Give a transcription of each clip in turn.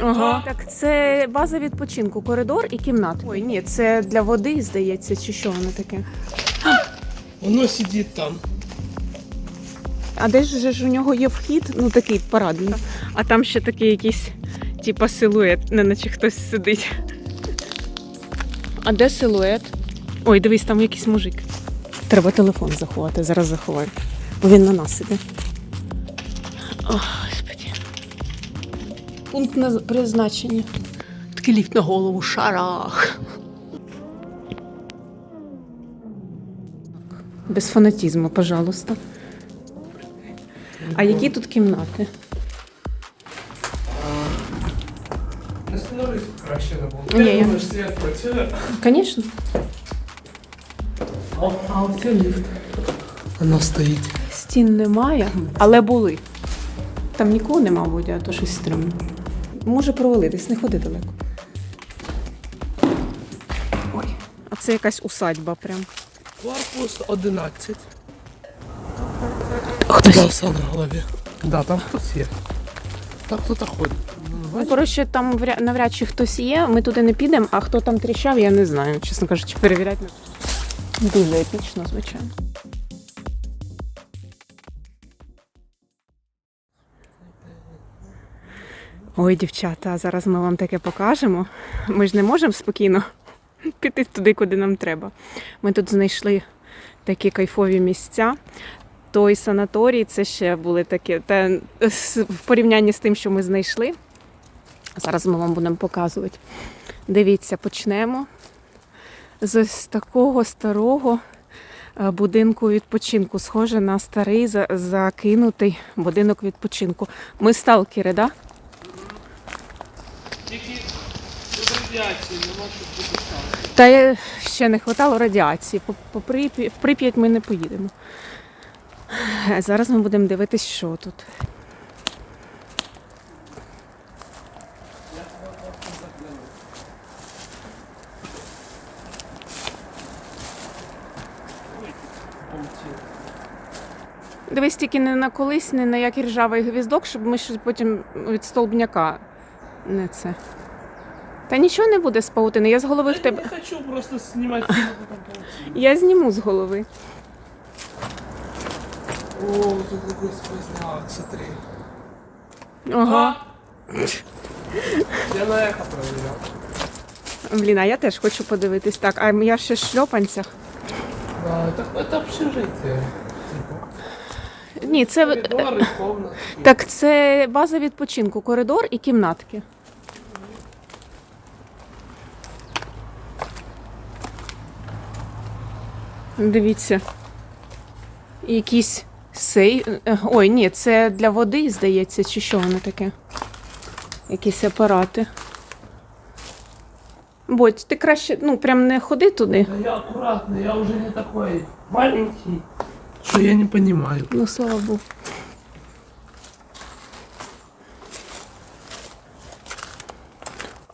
Ага. Так це база відпочинку, коридор і кімната. Ой, ні, це для води, здається, чи що воно таке. Воно сидит там. А де ж ж у нього є вхід, ну такий парадний. А там ще такий якийсь, типа силует, не наче хтось сидить. А де силует? Ой, дивись, там якийсь мужик. Треба телефон заховати, зараз заховаю. Бо він на нас іде. О, Господи. Пункт на призначення. Такий ліфт на голову, шарах. Без фанатізму, пожалуйста. А які тут кімнати? Остановись краще на було. Ні, я- думаєш, світ працює? Звісно. А, а оце ліфт. Воно стоїть. Стін немає, але були. Там нікого нема, мабуть, а то щось стрімно. Може провалитись, не ходи далеко. Ой, а це якась усадьба прям. Корпус 11. Хтось на голові. Да, там хтось є. Там хто-то ходить. Ну, коротше, там вря- навряд чи хтось є, ми туди не підемо, а хто там тріщав, я не знаю. Чесно кажучи, перевіряти не буду. Дуже епічно, звичайно. Ой, дівчата, зараз ми вам таке покажемо. Ми ж не можемо спокійно піти туди, куди нам треба. Ми тут знайшли такі кайфові місця. Той санаторій, це ще були такі. Та с- в порівнянні з тим, що ми знайшли. Зараз ми вам будемо показувати. Дивіться, почнемо з такого старого е, будинку відпочинку. Схоже на старий закинутий будинок відпочинку. Ми сталкери, так? Да? Тільки тут радіації нема, щоб бути. Та ще не вистачало радіації. В Прип'ять ми не поїдемо. Зараз ми будемо дивитись, що тут. Дивись тільки не на колись, не на який ржавий гвіздок, щоб ми щось потім від столбняка не це. Та нічого не буде з паутини, я з голови в Я тебе. не хочу просто знімати там паутину. Я зніму з голови. О, тут такой сквозняк, смотри. Ага. Я на эхо проверял. Блін, а я теж хочу подивитись. Так, а я ще в шльопанцях. Да, это, это общежитие. Ні, це Коридоры, комнаты. так, це база відпочинку, коридор і кімнатки. Дивіться. Якийсь сей. е, Ой, ні, це для води, здається, чи що воно таке? Якісь апарати. Бодь, ти краще, ну, прям не ходи туди. Да я аккуратный, я уже не такой маленький, что я не понимаю. Ну, слава Богу.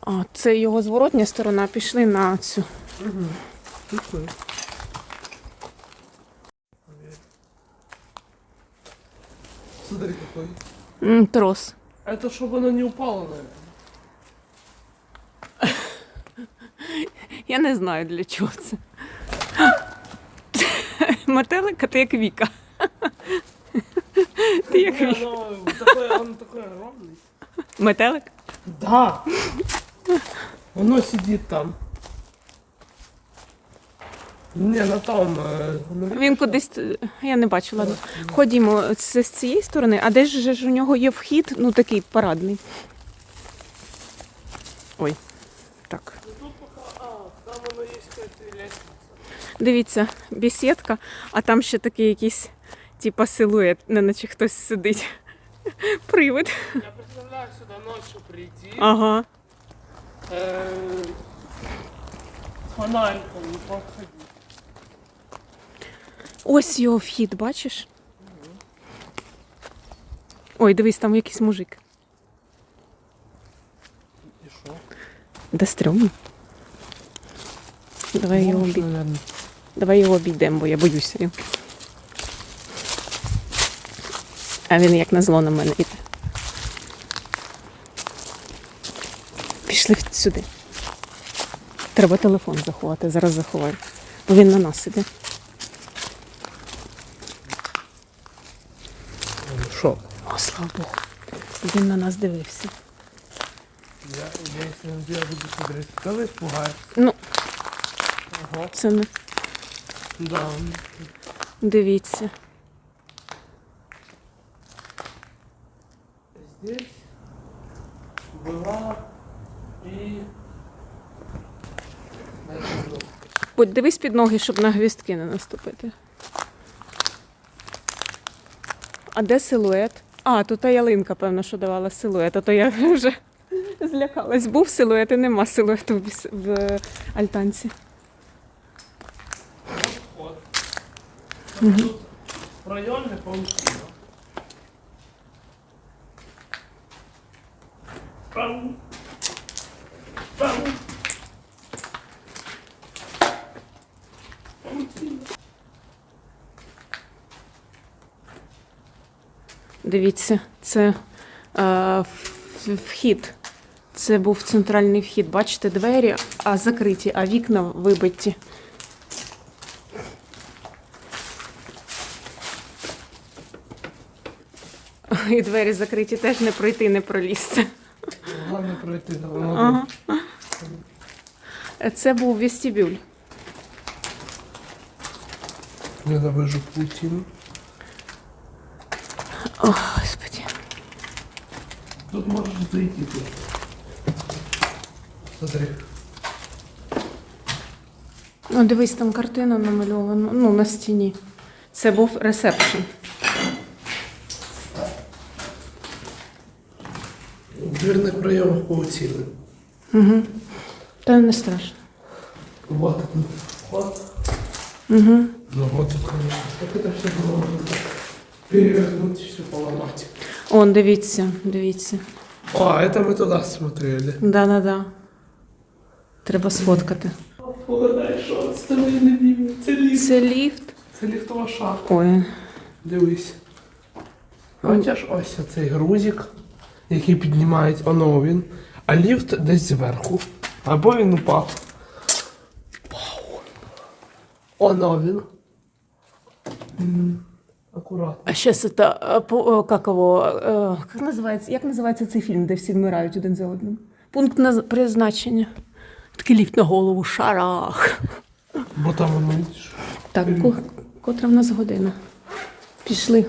А, це його зворотня сторона, пішли на цю. Прикольно. Смотри какой. М, трос. Это чтобы оно не упало, наверное. Я не знаю для чого це. Метелика, ти як Віка. Ти як Віка. оно такой, он такой огромный. Метелик? Да. Оно сидит там. Не, на том. э, ну, Він кудись. Я не бачила. ладно. Ходімо, це з цієї сторони, а де ж ж у нього є вхід, ну такий парадний. Ой. Так. Тут пока, а, там оно есть какая-то лестница. Дивіться, бесідка, а там ще такий якийсь, типа силует, не наче хтось сидить. Привид. Я представляю сюда ночью прийти. Ага. э, фонариком не подходить. Ось його вхід, бачиш? Ой, дивись, там якийсь мужик. И что? Да стрьомно. Давай його обій... Давай його обійдемо, бо я боюся. його. А він як на зло на мене йде. Пішли сюди. Треба телефон заховати, зараз заховаю. Бо він на нас іде. Що? О, слава Богу. Він на нас дивився. Я, я, я, я буду сидіти. Коли спугаю. Ну, ага. це не. Да. дивіться. Здесь была и... Будь дивись під ноги, щоб на гвіздки не наступити. А де силует? А, тут та ялинка, певно, що давала силует, а то я вже злякалась. Був силует і нема силуету в, альтанці. Тут районный паутина. Пау. Пау. Дивіться, це е, вхід. Це був центральний вхід. Бачите, двері а закриті, а вікна вибиті. І двері закриті, теж не пройти, не пролізти. Главное пройти. Ага. Це був вестибюль. Я завожу паутину. О, Господи. Тут можешь зайти тут. Смотри. Ну, дивись, там картина намальована ну, на стіні. Це був ресепшн. В дверных проемах паутины. Угу. Та не страшно. Вот этот вход. Угу. Ну вот тут, конечно, как это все было можно так перевернуть, все поломать. Он, дивіться, дивіться. А, это мы туда смотрели. Да-да-да. Треба сфоткати. Погадай, що це мої любимі. Це ліфт. Це ліфт. Це ліфтова шахта. Ой. Дивись. Бачиш, ось цей грузик, який піднімають, оно він. А ліфт десь зверху. Або він упав. Вау. Оно він. М, А зараз це, е, по- е, як його, е, як називається, як називається цей фільм, де всі вмирають один за одним? Пункт наз- призначення. Такий ліфт на голову, шарах. Бо там воно. Так, котра в нас година? Пішли.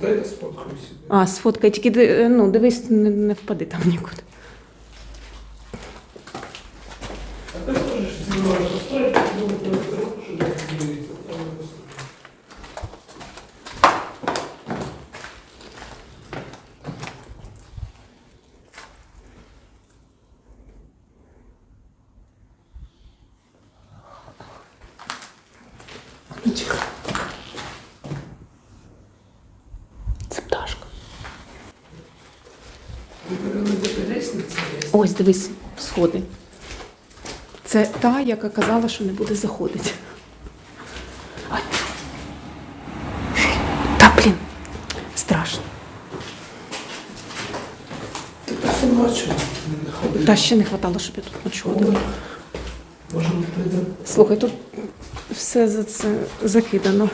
Дай я сфоткаю себе. А, сфоткай, тільки ди- ну, дивись, не, не впади там нікуди. А ты можешь немного поставить, ну, на руку, чтобы я не видел. Там я поступлю. Ну, тихо. Це пташка. Наверное, где-то лестница есть. Ось, дивись, сходи. Це та, яка казала, що не буде заходити. Ай. Та, блін, страшно. Та ще не хватало, щоб я тут ночувала. Слухай, тут все за це закидано.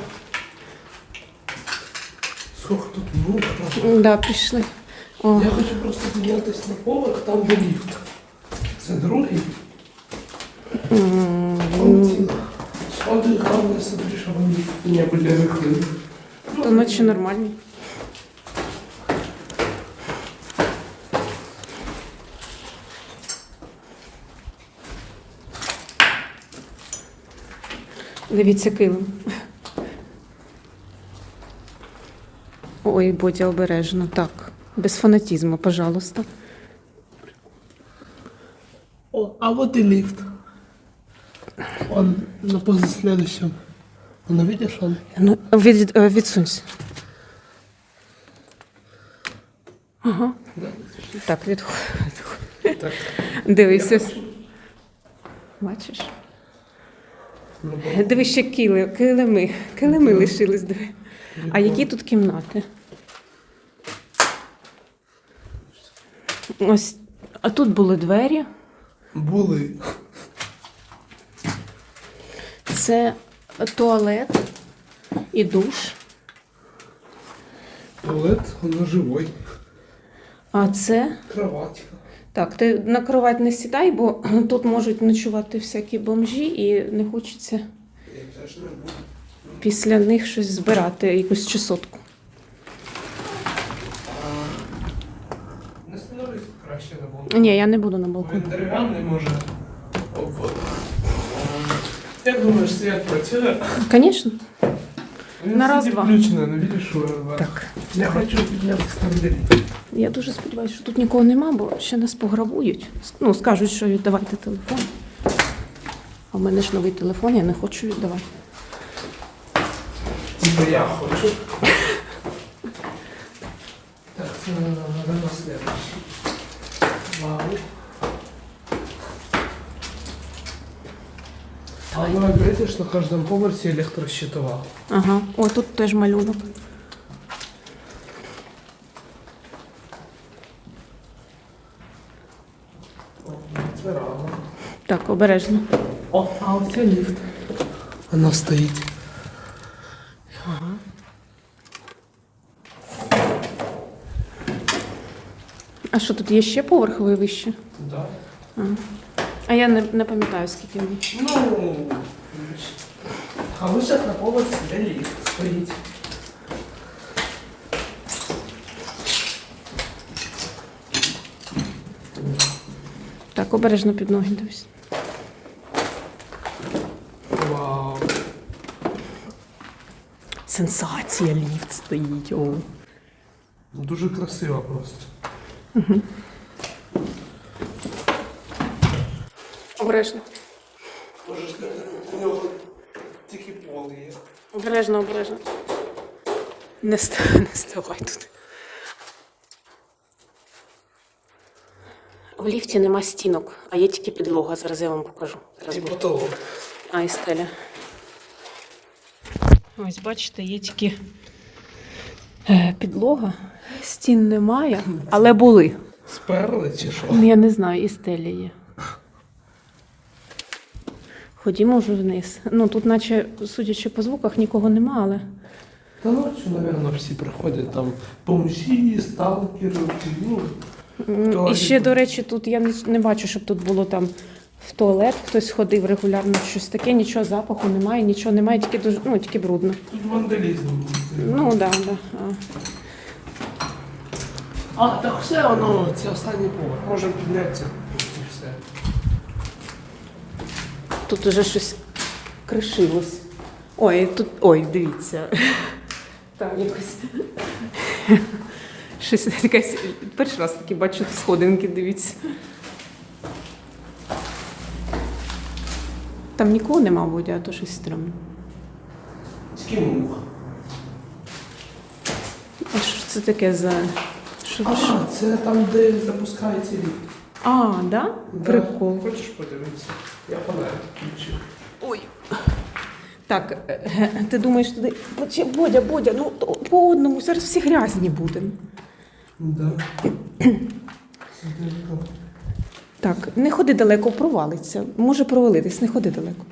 Сколько тут мусора. Да, пішли. Я хочу просто піднятися на поверх, там де ліфт. Це другий. Паутина. Сходи, головне, смотри, щоб вони не були рихлими. то ночі нормальні. Дивіться килим. Ой, Бодя, обережно. Так, без фанатізму, пожалуйста. О, а вот и лифт. Он на следующем. Он, видишь, он? Ну, від, е, відсунься. Ага. Так, відходь. Так. Дивися. Бачиш? Ну, Дивись, ще кили, килими. Килими лишились, диви. А які тут кімнати? Ось, а тут були двері. Були. Це туалет і душ. Туалет, воно живой. А це. Кроватка. Так, ти на кровать не сідай, бо тут можуть ночувати всякі бомжі і не хочеться після них щось збирати, якусь чесотку. Не становись краще на балкон. Ні, я не буду на балконі. Він дерев'яний може обводити. Як думаєш, світ працює? Звісно. На раз-два. включено, не видиш, що? Так. Я хочу підняти стандарі. Я дуже сподіваюся, що тут нікого нема, бо ще нас пограбують. Ну, скажуть, що віддавайте телефон. А в мене ж новий телефон, я не хочу віддавати. Типа я хочу. Так, це наверное, следующий. Вау. А ну, видиш, на кожному поверсі електрощитова. Ага. О, тут теж малюнок. Це рано. Так, обережно. О, а оце ліфт. Вона стоїть. А що тут є ще поверховий вище? Да. А я не, не пам'ятаю, скільки він. Ну, а ви зараз на поверсі, де ліфт стоїть. Так, обережно під ноги дивись. Вау. Сенсація ліфт стоїть. О. Ну, Дуже красиво просто. Обережно. Може, у нього тільки пол є. Обережно, обережно. Не, ст... не ставай тут. В ліфті нема стінок, а є тільки підлога. Зараз я вам покажу. Зараз І потолок. А, і стеля. Ось, бачите, є тільки підлога, стін немає, але були. Сперли чи що? Ну, Я не знаю, і стеля є. Ходімо вже вниз. Ну, тут, наче, судячи по звуках, нікого нема, але. Та ночі, мабуть, всі приходять там бомжі, сталкери, ну, І ще, до речі, тут я не, не бачу, щоб тут було там в туалет хтось ходив регулярно, щось таке, нічого запаху немає, нічого немає, тільки дуже, ну, тільки брудно. тут вандалізм. Ну, так, да, да. А. А, так все воно, це останній поверх. Можемо піднятися і все. Тут уже щось кришилось. Ой, тут. Ой, дивіться. Там якось. Щось якась. Перший раз таки бачу сходинки, дивіться. Там нікого нема, мабуть, а то щось стрімно. Тільки мух. А що це таке за. Що ви що? Це там, де запускається ліфт. А, да? Да. Прикол. Хочеш подивитися? Я фонарик включив. Ой. Так, е, ти думаєш туди. Бодя, Бодя, ну по одному, зараз всі грязні будемо. Да. Так, не ходи далеко, провалиться. Може провалитись, не ходи далеко.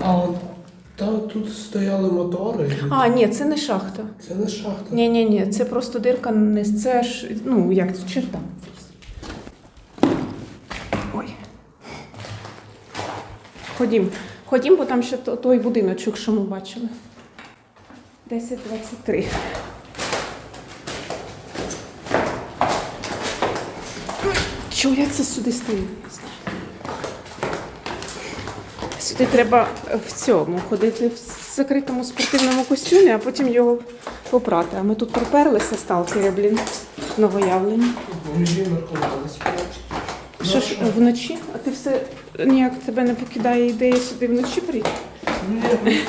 А та тут стояли мотори. А, ні, це не шахта. Це не шахта. Ні, ні, ні, це просто дирка не це ж, ну як це черта. Ой. Ходім. Ходім, бо там ще той будиночок, що ми бачили. 10.23. Чого я це сюди? Не. Сюди треба в цьому ходити в закритому спортивному костюмі, а потім його попрати. А ми тут приперлися сталкери, блін, новоявлені. Наркомани сплять. Що ж вночі? А ти все ніяк тебе не покидає ідея сюди вночі прийти? Ні,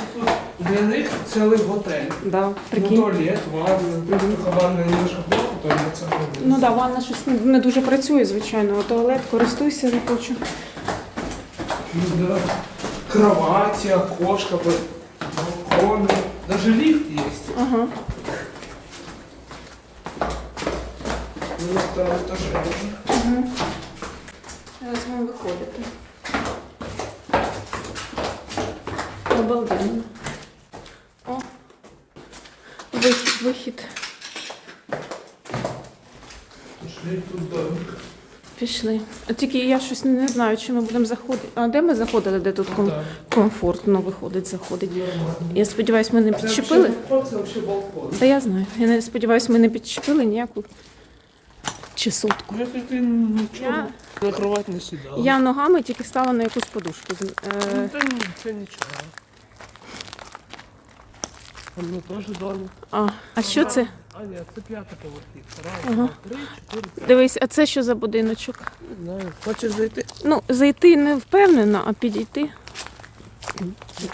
для них цілий готель. Да, Ну, прикинь. туалет, ванна. Ванна немножко. Ну да, ванна щось не, дуже працює, звичайно. А туалет користуйся, не хочу. Ну, да. Кровати, окошко, балконы. Даже лифт есть. Ага. Ну, там теж може. Зараз вам виходити. Обалденно. О. Вихід, вихід. Пішли тут домик. Пішли. Тільки я щось не знаю, чи ми будемо заходити. А де ми заходили, де тут ком- комфортно виходить, заходить. Я сподіваюся, ми не підчепили. Та я знаю. Я не сподіваюся, ми не підчепили ніяку чесотку. Ну, Я- на кровать не сідала. Я ногами тільки стала на якусь подушку. Ну, Е, це, ні- це нічого. А, а що це? А, ні, це п'ята поверхівка. Раз, Ага. два, три, чотири, п'ять. Дивись, а це що за будиночок? Не знаю. Хочеш зайти? Ну, зайти не впевнена, а підійти.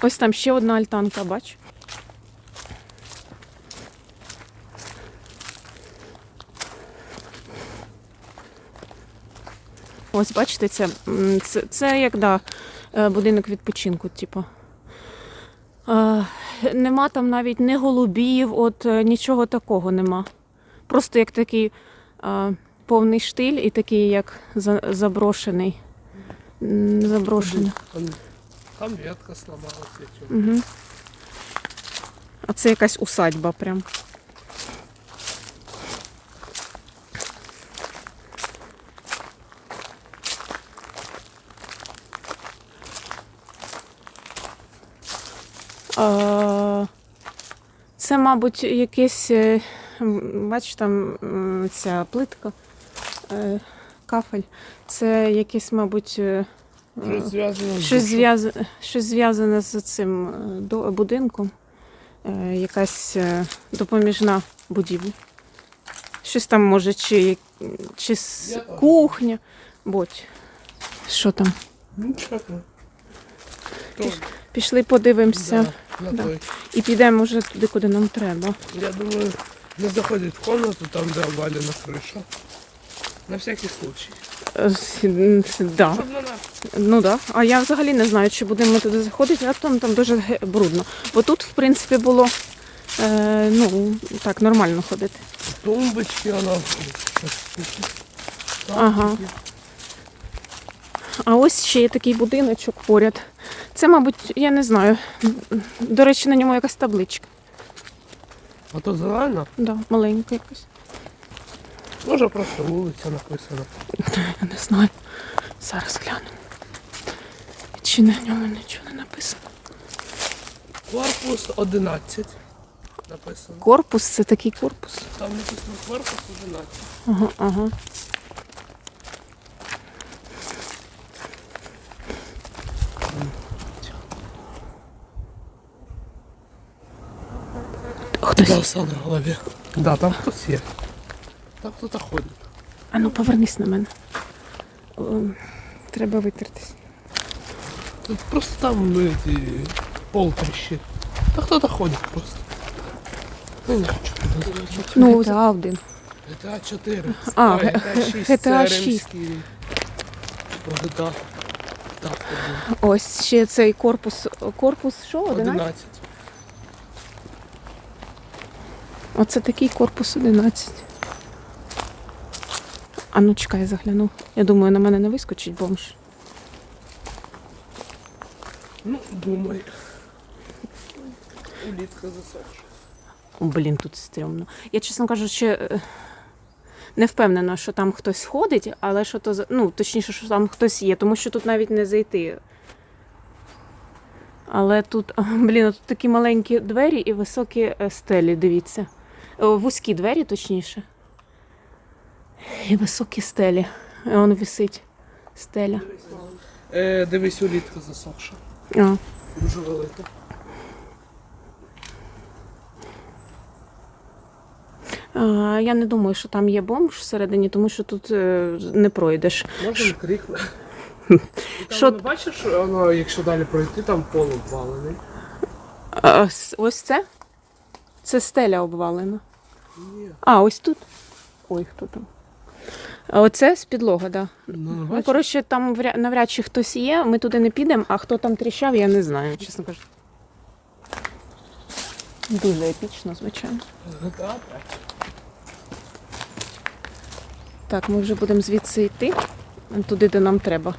Ось там ще одна альтанка, бач. Ось, бачите, це, м, це, це як да, е, будинок відпочинку, типу. Е, Нема там навіть ні голубів, от е, нічого такого нема. Просто як такий е, повний штиль і такий, як за- заброшений. Заброшений. Там, там ветка сломалася. Угу. А це якась усадьба прям. Це, мабуть, якесь, е, м, бач, там ця плитка, е, кафель. Це якесь, мабуть, е, Щось зв'язане з цим будинком. Якась допоміжна будівля. Щось там може, чи, чи кухня. Будь. Що там? Нічого. То, Пішли подивимося да, Да. і підемо вже туди, куди нам треба. Я думаю, не заходить в комнату, там, де обвалена криша. На всякий случай. Е, Да. Ну да. А я взагалі не знаю, чи будемо туди заходити, а там, там дуже брудно. Бо тут, в принципі, було е, ну, так, нормально ходити. Тумбочки, вона. Ага. А ось ще є такий будиночок поряд. Це, мабуть, я не знаю. До речі, на ньому якась табличка. А то зелена, Да, маленька якась. може просто вулиця написана. Я не знаю. Зараз гляну. Чи на ньому нічого не написано. Корпус 11. Написано. Корпус це такий корпус. Там написано корпус 11. Ага, ага. Хтось. Волоса на голові. Да, там хтось є. Там хтось ходить. А ну повернись на мене. О, Треба витертись. Тут просто там ну, эти, пол трещит. Да кто-то ходит просто. Ну, не хочу называть. Ну, за один. GTA 4. А, Ой, GTA 6. GTA 6. римський. GTA. Так, один. Ось ще цей корпус. Корпус що? 11? 11. Оце такий корпус 11. А ну чекай, я загляну. Я думаю, на мене не вискочить бомж. Ну, думай. Улітка. О, блін, тут стрьомно. Я, чесно кажучи, е, не впевнена, що там хтось ходить, але що то за- ну, точніше, що там хтось є, тому що тут навіть не зайти. Але тут, блін, тут такі маленькі двері і високі е, стелі, дивіться. О, Вузькі двері, точніше. І високі стелі. І Воно висить стеля. Е, дивись, улітка засохша. А. Дуже велика. А, я не думаю, що там є бомж всередині, тому що тут е, не пройдеш. Можемо Там, Що- воно, бачиш, воно, якщо далі пройти, там пол обвалений. А, с- ось це? Це стеля обвалена. А, ось тут. Ой, хто там? А оце з підлога, так. Да. Ну, Ну, коротше, там вря- навряд чи хтось є, ми туди не підемо, а хто там тріщав, я не знаю, чесно кажучи. Дуже епічно, звичайно. Так, ми вже будемо звідси йти. Туди, де нам треба.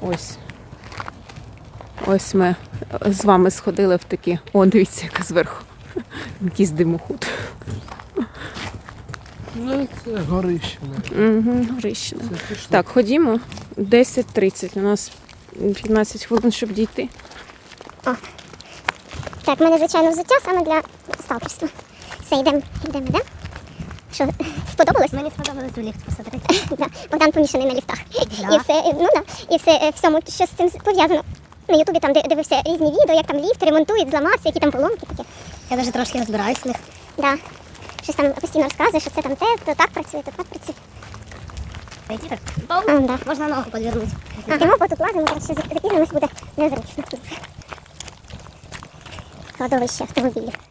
Ось. Ось ми з вами сходили в такі. О, дивіться, яка зверху. Якийсь димоход. Ну, це горище. навіть. Угу, горищина. Це. Так, ходімо. 10.30. У нас 15 хвилин, щоб дійти. Так, в мене звичайно взуття саме для сталкерства. Все, йдемо, йдемо, йдемо. Що, сподобалось? Мені сподобалось у ліфт посадити. Да. Богдан помішаний на ліфтах. Да. І все, ну да, і все е, всьому, що з цим пов'язано. На Ютубі там де- дивився різні відео, як там ліфт ремонтують, зламався, які там поломки такі. Я навіть трошки розбираюсь в них. Да. Щось там постійно розказує, що це там те, то так працює, то так працює. Пойти так. А, да. Можна ногу підвернути. Ага, бо тут лазимо, коротше, запізнимось буде незручно. Кладовище автомобілів.